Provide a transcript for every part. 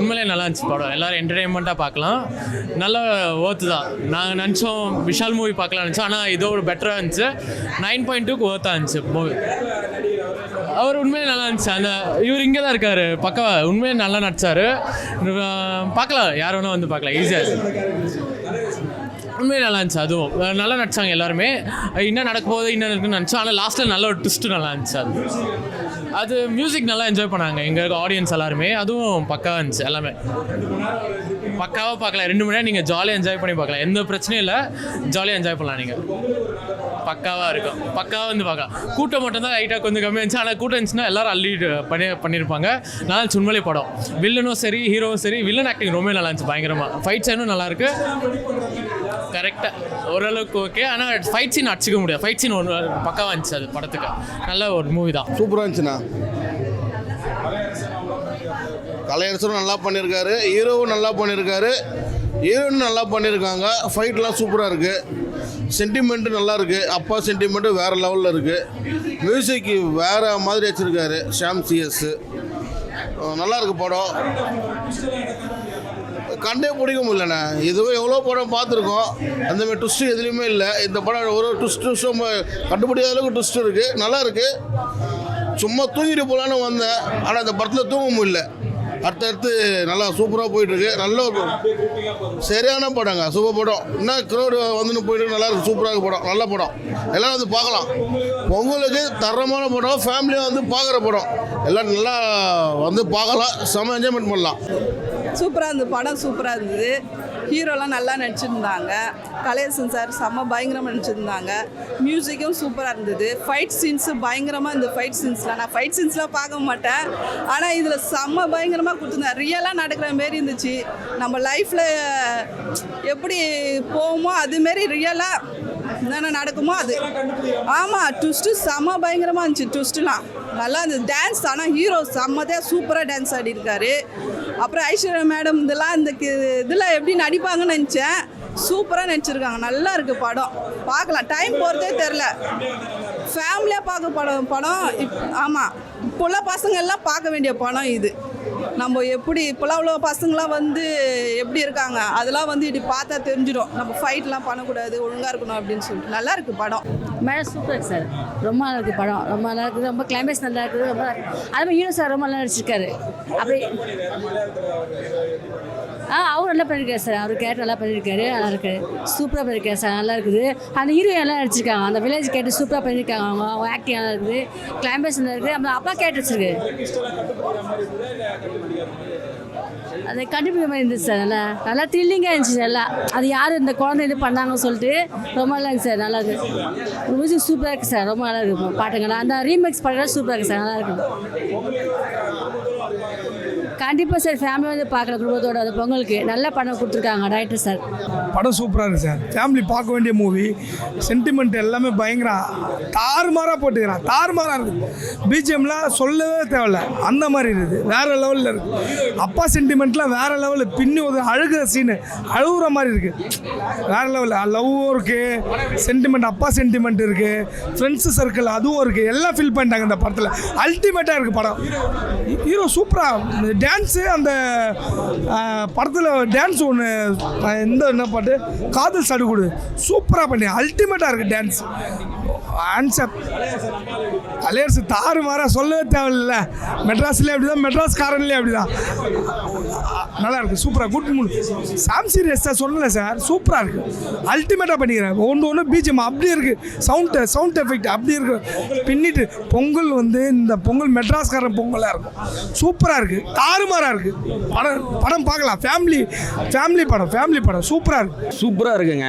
உண்மையிலே நல்லா இருந்துச்சு படம். எல்லாரும் என்டர்டெயின்மெண்ட்டாக பார்க்கலாம். நல்ல ஓர்த்து தான். நாங்கள் நினச்சோம் விஷால் மூவி பார்க்கலாம் நினச்சோம். ஆனால் இதோ ஒரு பெட்டராக இருந்துச்சு. நைன் பாயிண்ட் டூக்கு ஓர்த்தாக இருந்துச்சு மூவி அவர் உண்மையிலே நல்லா இருந்துச்சு. அந்த இவர் இங்கே தான் இருக்கார் பக்கவா? உண்மையிலே நல்லா நடிச்சார். பார்க்கலாம். யார் வேணால் வந்து பார்க்கலாம். ஈஸியாக உண்மையிலே நல்லா இருந்துச்சு அதுவும். நல்லா நடிச்சாங்க எல்லாருமே. என்ன நடக்க போகுது என்ன இருக்குன்னு நினச்சோம். ஆனால் லாஸ்ட்டில் நல்ல ஒரு ட்விஸ்ட்டு நல்லா இருந்துச்சு அது. அது மியூசிக் நல்லா என்ஜாய் பண்ணாங்க. எங்கள் ஆடியன்ஸ் எல்லாருமே. அதுவும் பக்காவாக இருந்துச்சு எல்லாமே. பக்காவாக பார்க்கலாம் ரெண்டு மணி நேரம் நீங்கள் ஜாலியாக என்ஜாய் பண்ணி பார்க்கலாம். எந்த பிரச்சனையும் இல்லை. ஜாலியாக என்ஜாய் பண்ணலாம் நீங்கள் பக்காவாக இருக்கும். பக்காவாக வந்து பார்க்கலாம். கூட்டம் மட்டும்தான் லைட்டாக கொஞ்சம் கம்மியாக இருந்துச்சு. ஆனால் கூட்டம் இருந்துச்சுன்னா எல்லாரும் அள்ளி பண்ணி பண்ணியிருப்பாங்க நல்லா சுண்மலை படம். வில்லனும் சரி ஹீரோவும் சரி. வில்லன் ஆக்டிங் ரொம்ப நல்லா இருந்துச்சு பயங்கரமாக ஃபைட் சைனும் நல்லாயிருக்கு கரெக்டாக ஓரளவுக்கு ஓகே ஆனால் ஃபைட் சீன் அடிச்சிக்க முடியாது. ஃபைட் சீன் ஒன்று பக்கமாக இருந்துச்சு அது படத்துக்கு. நல்ல ஒரு மூவி தான். சூப்பராக இருந்துச்சுண்ணா. கலையரசரும் நல்லா பண்ணியிருக்காரு ஹீரோவும் நல்லா பண்ணியிருக்காரு ஹீரோயின் நல்லா பண்ணியிருக்காங்க ஃபைட்லாம் சூப்பராக இருக்குது சென்டிமெண்ட்டு நல்லா இருக்குது அப்பா சென்டிமெண்ட்டு வேறு லெவலில் இருக்குது மியூசிக் வேறு மாதிரி வச்சுருக்காரு. ஷாம் சிஎஸ் நல்லா இருக்கு படம். கண்டே பிடிக்க முடியலண்ணே. இதுவே எவ்வளோ படம் பார்த்துருக்கோம். அந்த மாதிரி ட்விஸ்ட்டு எதுலேயுமே இல்லை. இந்த படம் ஒரு ட்விஸ்ட் ட்விஸ்ட்டும் கண்டுபிடிக்காத அளவுக்கு ட்விஸ்ட் இருக்குது நல்லா இருக்குது சும்மா தூங்கிட்டு போகலான்னு வந்தேன். ஆனால் இந்த படத்தில் தூங்க முடியல. அடுத்தடுத்து நல்லா சூப்பராக போயிட்டுருக்கு. நல்ல ஒரு சரியான படங்க. சூப்பர் படம். என்ன க்ரௌடு வந்துன்னு போயிட்டு நல்லா இருக்கு. சூப்பராக படம். நல்ல படம். எல்லாம் வந்து பார்க்கலாம். பொங்கலுக்கு தரமான படம். ஃபேமிலியாக வந்து பார்க்குற படம். எல்லாம் நல்லா வந்து பார்க்கலாம். செம என்ஜாய்மெண்ட் பண்ணலாம். சூப்பராக இருந்தது. படம் சூப்பராக இருந்தது. ஹீரோலாம் நல்லா நடிச்சிருந்தாங்க. கலையரசன் சார் செம்ம பயங்கரமாக நடிச்சிருந்தாங்க. மியூசிக்கும் சூப்பராக இருந்தது. ஃபைட் சீன்ஸு பயங்கரமாக இந்த ஃபைட் சீன்ஸ்லாம் நான் ஃபைட் சீன்ஸ்லாம் பார்க்க மாட்டேன். ஆனால் இதில் செம்ம பயங்கரமாக கொடுத்துருந்தேன் ரியலாக நடக்கிற மாரி இருந்துச்சு. நம்ம லைஃப்பில் எப்படி போவோமோ அதுமாரி ரியலாக என்னென்ன நடக்குமோ அது. ஆமாம் ட்விஸ்ட்டு செம்ம பயங்கரமாக இருந்துச்சு. ட்விஸ்ட்டுலாம் நல்லா இருந்தது. டான்ஸ் ஆனால் ஹீரோ செம்மதே சூப்பராக டான்ஸ் ஆடிருக்காரு. அப்புறம் ஐஸ்வர்யா மேடம் இதெல்லாம் இந்த இதில் எப்படி நடிப்பாங்கன்னு நினச்சேன். சூப்பராக நடிச்சிருக்காங்க. நல்லா இருக்குது படம். பார்க்கலாம். டைம் போகிறதே தெரில ஃபேமிலியாக பார்க்க படம் படம் இப் ஆமாம் இப்போல்லாம் உள்ள பசங்கள்லாம் பார்க்க வேண்டிய படம் இது. நம்ம எப்படி இப்போலாம் அவ்வளோ பசங்களாம் வந்து எப்படி இருக்காங்க? அதெல்லாம் வந்து இப்படி பார்த்தா தெரிஞ்சிடும். நம்ம ஃபைட்லாம் பண்ணக்கூடாது ஒழுங்காக இருக்கணும் அப்படின்னு சொல்லிட்டு. நல்லா இருக்கு படம். மேடம் சூப்பராக இருக்குது சார். ரொம்ப நல்லா இருக்குது படம். ரொம்ப நல்லா இருக்குது ரொம்ப கிளைமேக்ஸ் நல்லா இருக்குது ரொம்ப அது மாதிரி ஹீரோ சார் ரொம்ப நல்லா நடிச்சிருக்காரு. அப்படி ஆ அவர் நல்லா பண்ணியிருக்காரு சார். அவர் கேரக்டர் நல்லா பண்ணியிருக்காரு நல்லா இருக்காரு சூப்பராக பண்ணியிருக்காரு சார். நல்லா இருக்குது. அந்த ஹீரோ எல்லாம் நடிச்சிருக்காங்க. அந்த வில்லேஜ் கேட்டு சூப்பராக பண்ணியிருக்காங்க அவங்க அவங்க ஆக்டிங் நல்லா இருக்குது. கிளைமேக்ஸ் நல்லா இருக்குது. அப்புறம் அப்பா கேட்டு வச்சிருக்கு. அது கண்டுபிடிக்க மாதிரி இருந்துச்சு சார் நல்லா நல்லா த்ரில்லிங்காக இருந்துச்சு நல்லா. அது யார் இந்த குழந்தை இது பண்ணாங்கன்னு சொல்லிட்டு ரொம்ப நல்லா இருக்கு சார் நல்லா இருக்கு. மியூசிக் சூப்பராக இருக்குது சார் ரொம்ப நல்லா இருக்கு. பாட்டுங்கள்லாம் அந்த ரீமேக்ஸ் பாட்டுலாம் சூப்பராக இருக்குது சார் நல்லா இருக்கு. கண்டிப்பாக சார் ஃபேமிலி வந்து பார்க்குற குடும்பத்தோட அந்த பொங்கலுக்கு. நல்ல படம் கொடுத்துருக்காங்க டைரக்டர் சார். படம் சூப்பராக இருக்குது சார். ஃபேமிலி பார்க்க வேண்டிய மூவி சென்டிமெண்ட் எல்லாமே பயங்கர தாறுமாறாக போட்டுக்கிறான் தாறுமாறாக இருக்குது பிஜிஎம்லாம் சொல்லவே தேவையில்ல. அந்த மாதிரி இருக்குது. வேறு லெவலில் இருக்குது அப்பா சென்டிமெண்ட்லாம் வேறு லெவலில் பின்னி ஒரு அழுகிற சீனு அழுகுற மாதிரி இருக்குது வேறு லெவலில் லவ்வும் இருக்குது சென்டிமெண்ட் அப்பா சென்டிமெண்ட் இருக்குது ஃப்ரெண்ட்ஸு சர்க்கிள் அதுவும் இருக்குது எல்லாம் ஃபில் பண்ணிட்டாங்க இந்த படத்தில். அல்டிமேட்டாக இருக்குது படம். ஹீரோ சூப்பராக டான்ஸு அந்த படத்தில் டான்ஸ் ஒன்று இந்த என்ன பாட்டு? காதல் சடுகுடு. சூப்பராக பண்ணி அல்டிமேட்டாக இருக்குது டான்ஸ் ஆன்சர் கலையரசு தாறு மாற சொல்லவே தேவையில்ல. மெட்ராஸ்லேயே அப்படி தான் மெட்ராஸ் காரன்லேயே அப்படி தான் நல்லா இருக்குது சூப்பராக குட் மூணு சாம் சீரியஸ் சார் சொல்லலை சார் சூப்பராக இருக்குது அல்டிமேட்டாக பண்ணிக்கிறேன். ஒன்று ஒன்று பிஜிஎம் அப்படி இருக்குது சவுண்ட் சவுண்ட் எஃபெக்ட் அப்படி இருக்கு. பின்னிட்டு பொங்கல் வந்து இந்த பொங்கல் மெட்ராஸ்காரன் பொங்கலாக இருக்கும். சூப்பராக இருக்குது தாறுமாறாக இருக்குது படம் படம் பார்க்கலாம். ஃபேமிலி ஃபேமிலி படம் ஃபேமிலி படம். சூப்பராக இருக்குது சூப்பராக இருக்குங்க.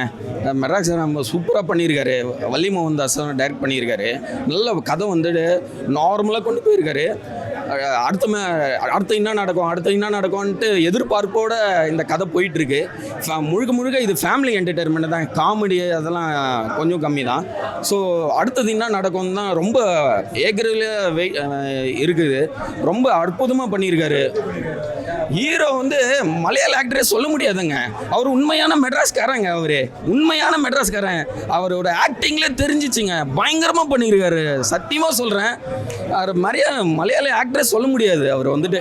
மெட்ராஸ் நம்ம சூப்பராக பண்ணியிருக்காரு. வள்ளி மோகன் தாஸ் டைரக்ட் பண்ணியிருக்காரு. நல்ல கதை வந்துட்டு நார்மலாக கொண்டு போயிருக்காரு. அடுத்த மே அடுத்து என்ன நடக்கும் அடுத்து என்ன நடக்கும்ன்ட்டு எதிர்பார்ப்போட இந்த கதை போயிட்டுருக்கு. முழுக்க முழுக்க இது ஃபேமிலி என்டர்டெயின்மெண்ட் தான். காமெடி அதெல்லாம் கொஞ்சம் கம்மி தான். ஸோ அடுத்தது என்ன நடக்கும் தான் ரொம்ப ஏக்கரில் வெய் இருக்குது. ரொம்ப அற்புதமாக பண்ணியிருக்காரு. ஹீரோ வந்து மலையாள ஆக்டரே சொல்ல முடியாதுங்க. அவர் உண்மையான மெட்ராஸ்காரங்க அவரு. உண்மையான மெட்ராஸ்காரன். அவரோட ஆக்டிங்ல தெரிஞ்சிச்சுங்க. பயங்கரமா பண்ணியிருக்காரு சத்தியமா சொல்றேன். அவர் மரியா மலையாள ஆக்டரே சொல்ல முடியாது. அவர் வந்துட்டு.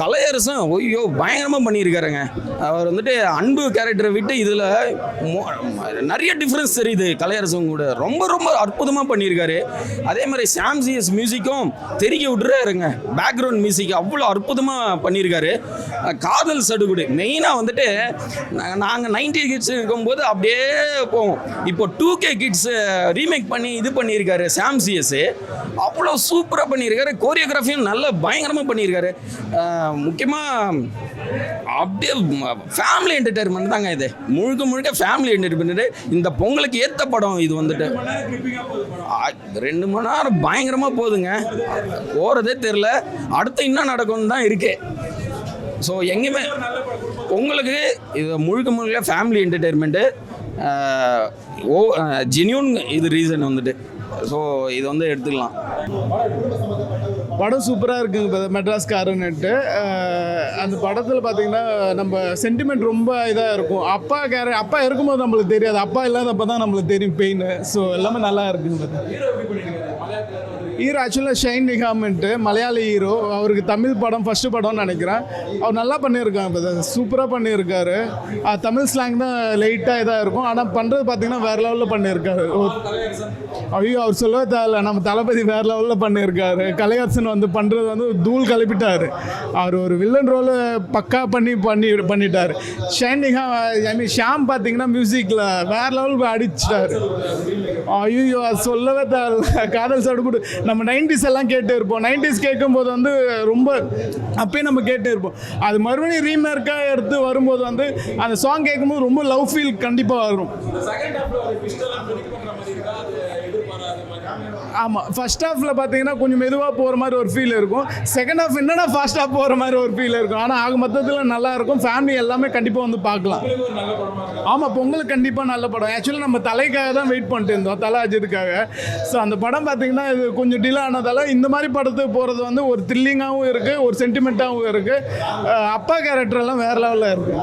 கலையரசன் ஐயோ பயங்கரமாக பண்ணியிருக்காருங்க. அவர் வந்துட்டு அன்பு கேரக்டரை விட்டு இதில் நிறைய டிஃப்ரென்ஸ் தெரியுது கலையரசன் கூட. ரொம்ப ரொம்ப அற்புதமாக பண்ணியிருக்காரு. அதே மாதிரி சாம்சிஎஸ் மியூசிக்கும் தெரிய விட்டுறாருங்க. பேக்ரவுண்ட் மியூசிக் அவ்வளோ அற்புதமாக பண்ணியிருக்காரு. காதல் சடுகுடு. மெயினாக வந்துட்டு நாங்கள் நைன்டி கிட்ஸ் இருக்கும்போது அப்படியே போவோம். இப்போ டூ கே கிட்ஸ் ரீமேக் பண்ணி இது பண்ணியிருக்காரு சாம்சிஎஸ் அவ்வளோ சூப்பராக பண்ணியிருக்காரு. கோரியோகிராஃபியும் நல்ல பயங்கரமாக பண்ணியிருக்காரு. முக்கியமாக அப்படியே ஃபேமிலி என்டர்டைன்மெண்ட் தாங்க இது. முழுக்க முழுக்க ஃபேமிலி என்டர்டைன்மெண்ட் இந்த பொங்கலுக்கு ஏற்ற படம் இது வந்துட்டு. ரெண்டு மணி நேரம் பயங்கரமாக போகுதுங்க போகிறதே தெரில அடுத்து என்ன நடக்கும்னு தான் இருக்கு. ஸோ எங்கேயுமே உங்களுக்கு இது முழுக்க முழுக்க ஃபேமிலி என்டர்டைன்மெண்ட்டு ஓ ஜென்யூன் இது ரீசன் வந்துட்டு. ஸோ இது வந்து எடுத்துக்கலாம். படம் சூப்பராக இருக்குங்க இப்போ மெட்ராஸ்காரன்னுட்டு. அந்த படத்தில் பார்த்தீங்கன்னா நம்ம சென்டிமெண்ட் ரொம்ப இதாக இருக்கும். அப்பா கேர அப்பா இருக்கும்போது நம்மளுக்கு தெரியாது. அப்பா இல்லாதப்போ தான் நம்மளுக்கு தெரியும் பெயின் ஸோ எல்லாமே நல்லா இருக்குங்க. ஹீரோ ஆக்சுவலாக ஷைன் நிகாமன்ட்டு மலையாளி ஹீரோ அவருக்கு தமிழ் படம் ஃபஸ்ட்டு படம்னு நினைக்கிறேன். அவர் நல்லா பண்ணியிருக்காங்க சூப்பராக பண்ணியிருக்காரு. தமிழ் ஸ்லாங் தான் லைட்டாக இதாக இருக்கும். ஆனால் பண்ணுறது பார்த்தீங்கன்னா வேறு லெவலில் பண்ணியிருக்காரு. ஐயோ அவர் சொல்லவே தேவையில்ல. நம்ம தளபதி வேறு லெவலில் பண்ணியிருக்காரு. கலையரசன் வந்து பண்ணுறது வந்து தூள் கலப்பிட்டார். அவர் ஒரு வில்லன் ரோல் பக்கா பண்ணி பண்ணி பண்ணிட்டார். நிகாம் ஐ மீன் ஷாம் பார்த்தீங்கன்னா மியூசிக்கில் வேற லெவலுக்கு அடிச்சிட்டார். ஐயோ அது சொல்லவே தேவையில்ல. காதல் சடுகுடு நம்ம நைன்டிஸ் எல்லாம் கேட்டு இருப்போம். நைன்டிஸ் கேட்கும்போது வந்து ரொம்ப அப்பயே நம்ம கேட்டு இருப்போம். அது மறுபடியும் ரீமேர்க்காக எடுத்து வரும்போது வந்து அந்த சாங் கேட்கும்போது ரொம்ப லவ் ஃபீல் கண்டிப்பாக வரும். ஆமாம் ஃபர்ஸ்ட் ஹாஃபில் பார்த்தீங்கன்னா கொஞ்சம் மெதுவாக போகிற மாதிரி ஒரு ஃபீல் இருக்கும். செகண்ட் ஹாஃப் என்னன்னா ஃபாஸ்ட்டாக போகிற மாதிரி ஒரு ஃபீல் இருக்கும். ஆனால் ஆக மொத்தத்தில் நல்லா இருக்கும். ஃபேமிலி எல்லாமே கண்டிப்பாக வந்து பார்க்கலாம். ஆமாம் பொங்கல் கண்டிப்பாக நல்ல படம். ஆக்சுவலி நம்ம தலைக்காக தான் வெயிட் பண்ணிட்டு இருந்தோம் தலை அஜித்துக்காக. ஸோ அந்த படம் பார்த்தீங்கன்னா இது கொஞ்சம் டிலே ஆனதால இந்த மாதிரி படத்துக்கு போகிறது வந்து ஒரு த்ரில்லிங்காகவும் இருக்குது ஒரு சென்டிமெண்ட்டாகவும் இருக்குது அப்பா கேரக்டர் எல்லாம் வேறு லெவலில் இருக்குது